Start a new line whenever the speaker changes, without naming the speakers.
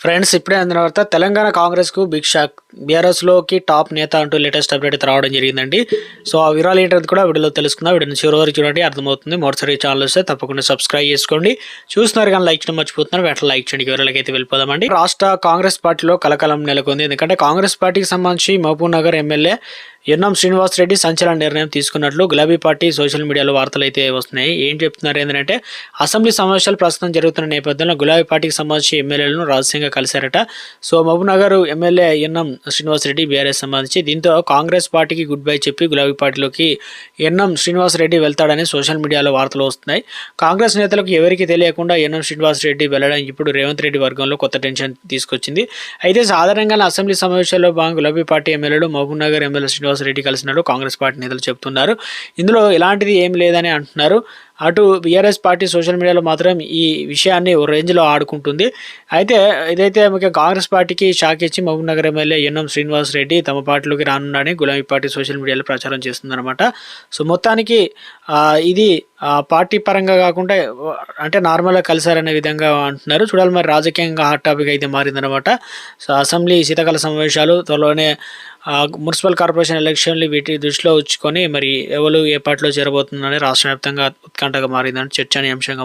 Friends ఇప్పుడే అందిన వార్త తెలంగాణ కాంగ్రెస్కు బిగ్ షాక్ బీఆర్ఎస్లోకి టాప్ నేత అంటూ లేటెస్ట్ అప్డేట్ అయితే రావడం జరిగిందండి. సో ఆ వివరాలు ఏంటది కూడా వీడియోలో తెలుసుకుందాం. వీడియోని చివరి వరకు చూడండి అర్థమవుతుంది. మొదటిసారి ఛానల్ వస్తే తప్పకుండా సబ్స్క్రైబ్ చేసుకోండి. చూస్తున్నారు కానీ లైక్ చేయడం మర్చిపోతున్నారు. వెంటనే లైక్ చేయండి. వివరాలకైతే అయితే వెళ్ళిపోదామండి. రాష్ట్ర కాంగ్రెస్ పార్టీలో కలకలం నెలకొంది. ఎందుకంటే కాంగ్రెస్ పార్టీకి సంబంధించి మహబూబ్ నగర్ ఎమ్మెల్యే ఎన్నం శ్రీనివాస్ రెడ్డి సంచలన నిర్ణయం తీసుకున్నట్లు గులాబీ పార్టీ సోషల్ మీడియాలో వార్తలు అయితే వస్తున్నాయి. ఏం చెప్తున్నారు ఏంటంటే అసెంబ్లీ సమావేశాలు ప్రస్తుతం జరుగుతున్న నేపథ్యంలో గులాబీ పార్టీకి సంబంధించి ఎమ్మెల్యేలను రహస్యంగా కలిశారట. So Mahabubnagar MLA Ennam Srinivas Reddy BRS సంబంధించి. దీంతో కాంగ్రెస్ పార్టీకి గుడ్ బై చెప్పి గులాబీ పార్టీలోకి ఎన్ఎం శ్రీనివాస్ రెడ్డి వెళ్తాడని సోషల్ మీడియాలో వార్తలు వస్తున్నాయి. కాంగ్రెస్ నేతలకు ఎవరికి తెలియకుండా ఎన్నం శ్రీనివాస్ రెడ్డి వెళ్ళడం ఇప్పుడు రేవంత్ రెడ్డి వర్గంలో కొత్త టెన్షన్ తీసుకొచ్చింది. అయితే సాధారణంగా అసెంబ్లీ సమావేశాల్లో భాగంగా గులాబీ పార్టీ ఎమ్మెల్యేలు మహబూబ్ నగర్ ఎమ్మెల్యే శ్రీనివాస్ రెడ్డి కలిసినట్టు కాంగ్రెస్ పార్టీ నేతలు చెబుతున్నారు ఇందులో ఎలాంటిది ఏం లేదని అంటున్నారు. అటు బీఆర్ఎస్ పార్టీ సోషల్ మీడియాలో మాత్రం ఈ విషయాన్ని ఓ రేంజ్లో ఆడుకుంటుంది. అయితే ఇదైతే ముఖ్యంగా కాంగ్రెస్ పార్టీకి షాక్ ఇచ్చి మహబూబ్ నగర్ ఎమ్మెల్యే ఎన్ఎం శ్రీనివాస్ రెడ్డి తమ పార్టీలోకి రానున్నాడని గులాబీ పార్టీ సోషల్ మీడియాలో ప్రచారం చేస్తుందన్నమాట. సో మొత్తానికి ఇది పార్టీ పరంగా కాకుండా అంటే నార్మల్గా కలిసారనే విధంగా అంటున్నారు. చూడాలి మరి రాజకీయంగా హాట్ టాపిక్ అయితే మారిందనమాట సో అసెంబ్లీ శీతాకాల సమావేశాలు త్వరలోనే మున్సిపల్ కార్పొరేషన్ ఎలక్షన్లు వీటి దృష్టిలో ఉంచుకొని మరి ఎవరు ఏ పార్టీలో చేరబోతున్నారని రాష్ట్ర వ్యాప్తంగా ఉత్కంఠగా మారిందని చర్చనీయాంశంగా